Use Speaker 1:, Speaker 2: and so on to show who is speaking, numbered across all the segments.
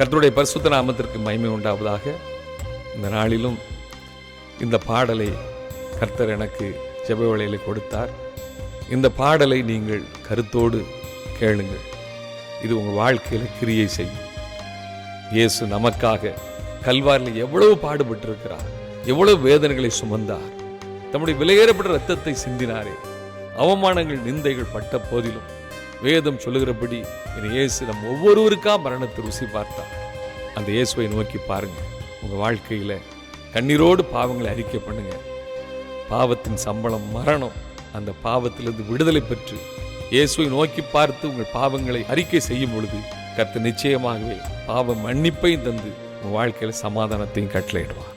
Speaker 1: கர்த்தருடைய பரிசுத்த நாமத்திற்கு மகிமை உண்டாவதாக. இந்த நாளிலும் இந்த பாடலை கர்த்தர் எனக்கு ஜெப வேளையிலே கொடுத்தார். இந்த பாடலை நீங்கள் கருத்தோடு கேளுங்கள். இது உங்கள் வாழ்க்கையில் கிரியை செய்யும். இயேசு நமக்காக கல்வாரில் எவ்வளவு பாடுபட்டிருக்கிறார். எவ்வளவு வேதனைகளை சுமந்தார். தம்முடைய விலையேறப்பட்ட ரத்தத்தை சிந்தினாரே. அவமானங்கள் நிந்தைகள் பட்ட போதிலும் வேதம் சொல்லுகிறபடி என் இயேசு நம் ஒவ்வொருவருக்கா மரணத்தை ருசி பார்த்தார். அந்த இயேசுவை நோக்கி பாருங்க. உங்க வாழ்க்கையில கண்ணீரோடு பாவங்களை அறிக்கை பண்ணுங்க. பாவத்தின் சம்பளம் மரணம் அந்த பாவத்திலிருந்து விடுதலை பெற்று இயேசுவை நோக்கி பார்த்து உங்கள் பாவங்களை அறிக்கை செய்யும் பொழுது கர்த்தர் நிச்சயமாகவே பாவ மன்னிப்பையும் தந்து உங்கள் வாழ்க்கையில சமாதானத்தையும் கட்டளையிடுவார்.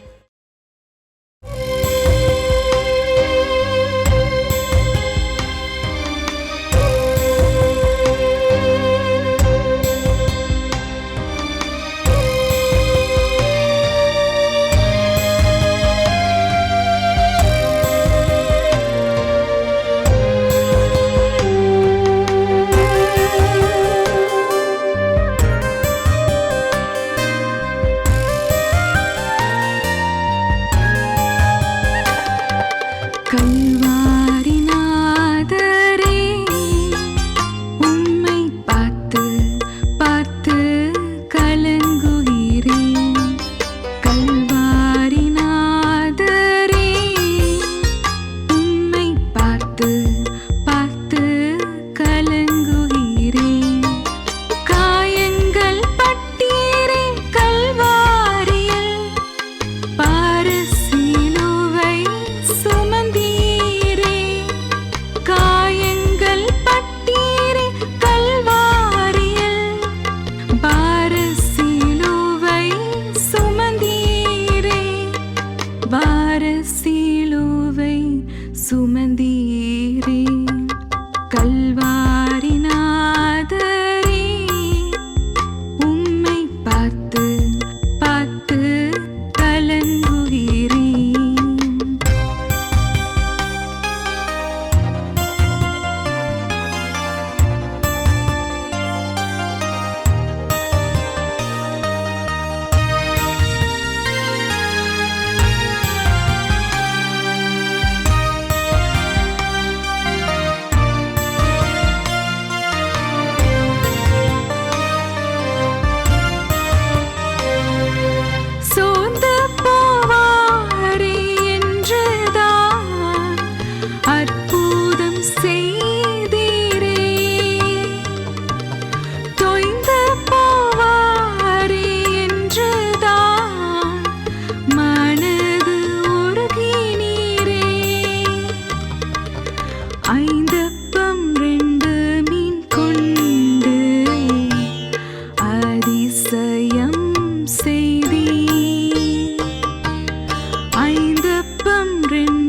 Speaker 2: bum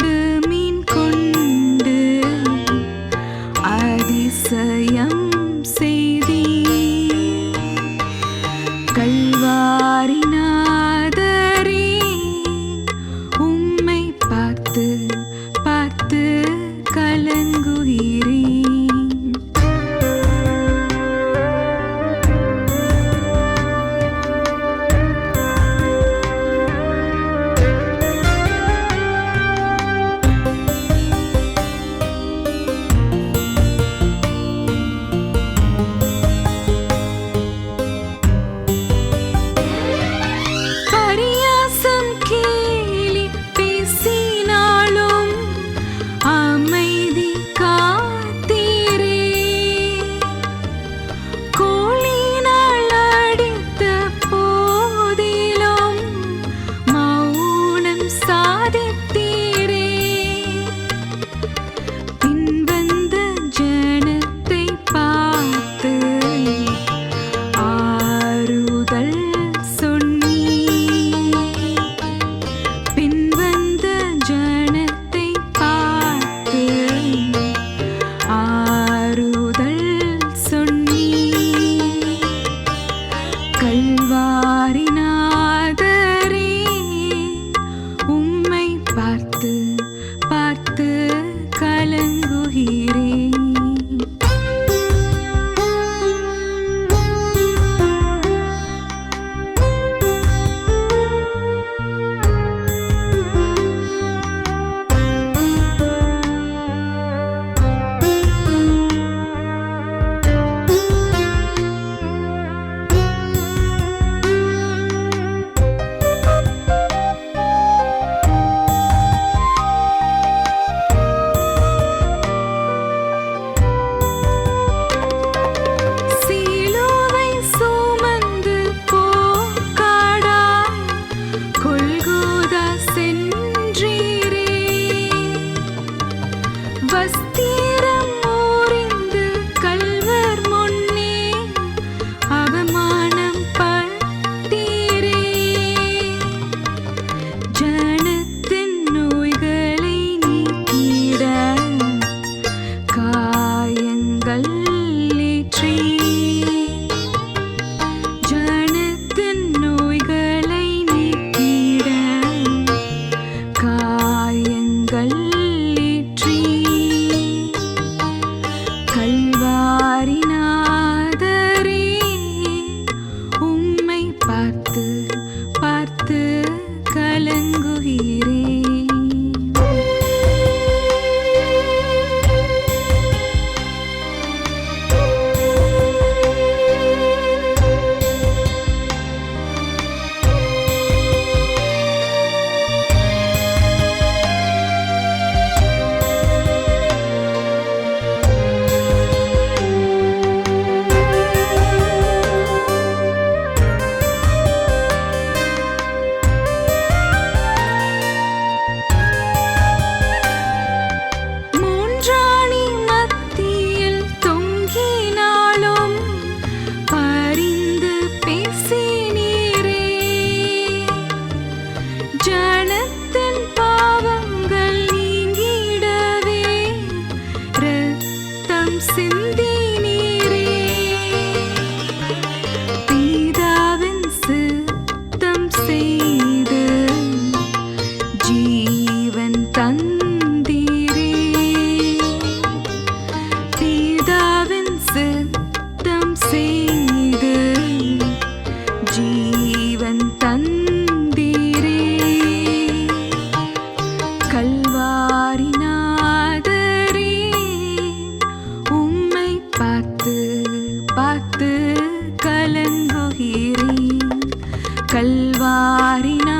Speaker 2: கல்வாரின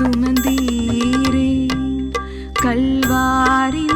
Speaker 2: சுமந்தீரே. கல்வாரி